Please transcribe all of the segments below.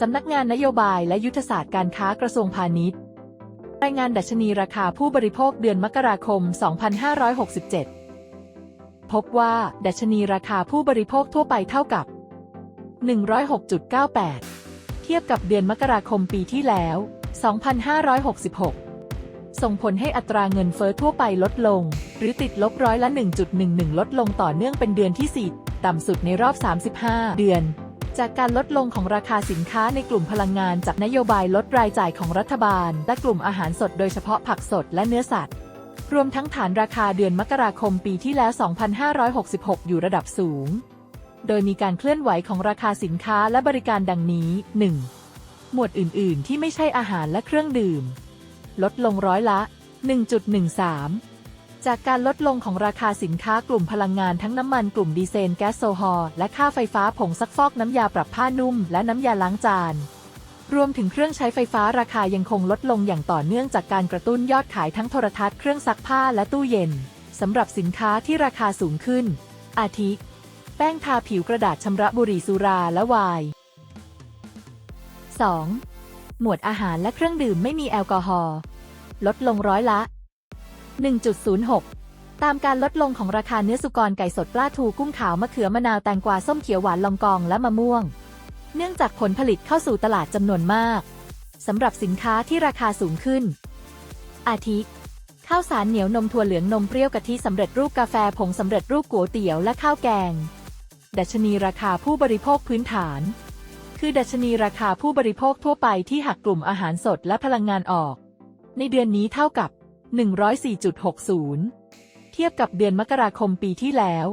สำนักงานนโยบายและยุทธศาสตร์การค้ากระทรวงพาณิชย์ รายงานดัชนีราคาผู้บริโภคเดือนมกราคม 2567 พบว่า ดัชนีราคาผู้บริโภคทั่วไปเท่ากับ 106.98 เทียบกับเดือนมกราคมปีที่แล้ว 2566 ส่งผลให้อัตราเงินเฟ้อทั่วไปลดลง หรือติดลบร้อยละ 1.11 ลดลงต่อเนื่องเป็นเดือนที่ 4 ต่ำสุดในรอบ 35 เดือน จากการลดลงของราคาสินค้าในกลุ่มพลังงานจากนโยบายลดรายจ่ายของรัฐบาล และกลุ่มอาหารสดโดยเฉพาะผักสดและเนื้อสัตว์ รวมทั้งฐานราคาเดือนมกราคมปีที่แล้ว 2566 อยู่ระดับสูง โดยมีการเคลื่อนไหวของราคาสินค้าและบริการดังนี้ 1. หมวดอื่น ๆ ที่ไม่ใช่อาหารและเครื่องดื่ม ลดลงร้อยละ 1.13 จากการลดลงของราคาสินค้ากลุ่มพลังงานทั้งน้ำมันกลุ่มดีเซลแก๊สโซฮอล์และค่าไฟฟ้าผงซักฟอกน้ำยาปรับผ้านุ่ม และน้ำยาล้างจาน รวมถึงเครื่องใช้ไฟฟ้าราคายังคงลดลงอย่างต่อเนื่องจากการกระตุ้นยอดขายทั้งโทรทัศน์เครื่องซักผ้าและตู้เย็นสำหรับสินค้าที่ราคาสูงขึ้น อาทิ แป้งทาผิวกระดาษชำระบุหรี่สุราและไวน์ 2. หมวดอาหารและเครื่องดื่มไม่มีแอลกอฮอล์ลดลงร้อยละ 1.06 ตามการลดลงของราคาเนื้อสุกรไก่สดปลาทูกุ้งขาวมะเขือมะนาวแตงกวาส้มเขียวหวานลองกองและมะม่วง เนื่องจากผลผลิตเข้าสู่ตลาดจำนวนมากสำหรับสินค้าที่ราคาสูงขึ้น อาทิข้าวสารเหนียวนมถั่วเหลืองนมเปรี้ยวกะทิสำเร็จรูปกาแฟผงสำเร็จรูปก๋วยเตี๋ยวและข้าวแกง ดัชนีราคาผู้บริโภคพื้นฐาน คือดัชนีราคาผู้บริโภคทั่วไปที่หักกลุ่มอาหารสดและพลังงานออก ในเดือนนี้เท่ากับ 104.60 เทียบกับเดือนมกราคมปีที่แล้ว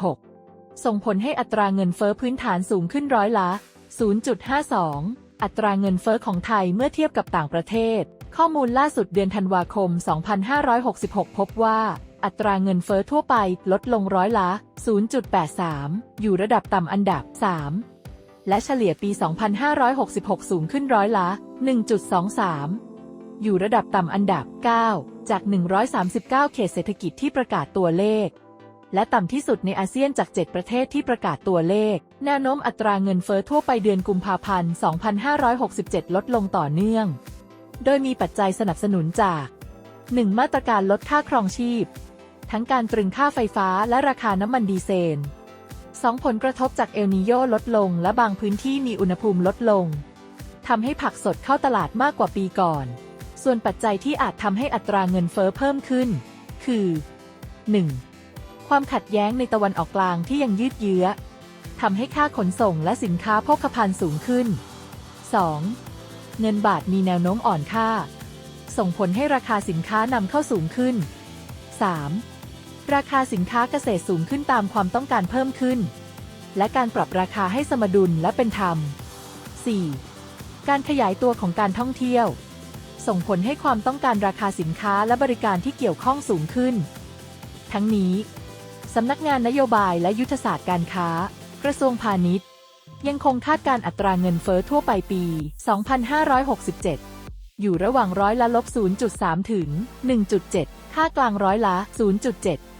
2566 ส่งผลให้อัตราเงินเฟ้อพื้นฐานสูงขึ้นร้อยละ 0.52 อัตราเงินเฟ้อของไทยเมื่อเทียบกับต่างประเทศ ข้อมูลล่าสุดเดือนธันวาคม 2566 พบว่า อัตราเงินเฟ้อทั่วไปลดลงร้อยละ 0.83 อยู่ระดับต่ำอันดับ 3 และเฉลี่ยปี 2566 สูงขึ้นร้อยละ 1.23 อยู่ระดับต่ำอันดับ 9 จาก 139 เขตเศรษฐกิจที่ประกาศตัวเลข และต่ำที่สุดในอาเซียนจาก 7 ประเทศที่ประกาศตัวเลข แนวโน้มอัตราเงินเฟ้อทั่วไปเดือนกุมภาพันธ์ 2567 ลดลงต่อเนื่อง โดยมีปัจจัยสนับสนุนจาก 1. มาตรการลดค่าครองชีพ ทั้งการตรึงค่าไฟฟ้าและราคาน้ำมันดีเซล 2. ผลกระทบจากเอลนิโยลดลง และบางพื้นที่มีอุณหภูมิลดลงทำให้ผักสดเข้าตลาดมากกว่าปีก่อน ส่วนปัจจัยที่อาจทำให้อัตราเงินเฟ้อเพิ่มขึ้น คือ 1. ความขัดแย้งในตะวันออกกลางที่ยังยืดเยื้อทำให้ค่าขนส่งและสินค้าโภคภัณฑ์สูงขึ้น 2. เงินบาทมีแนวโน้มอ่อนค่า ส่งผลให้ราคาสินค้านำเข้าสูงขึ้น 3. ราคาสินค้าเกษตรสูงขึ้นตามความต้องการเพิ่มขึ้น และการปรับราคาให้สมดุลและเป็นธรรม 4. การขยายตัวของการท่องเที่ยว ส่งผลให้ความต้องการราคาสินค้าและบริการที่เกี่ยวข้องสูงขึ้น ทั้งนี้สำนักงานนโยบายและยุทธศาสตร์การค้า กระทรวงพาณิชย์ ยังคงคาดการอัตราเงินเฟ้อทั่วไปปี 2567 อยู่ระหว่างร้อยละลบ0.3 ถึง 1.7 ค่ากลางร้อยละ 0.7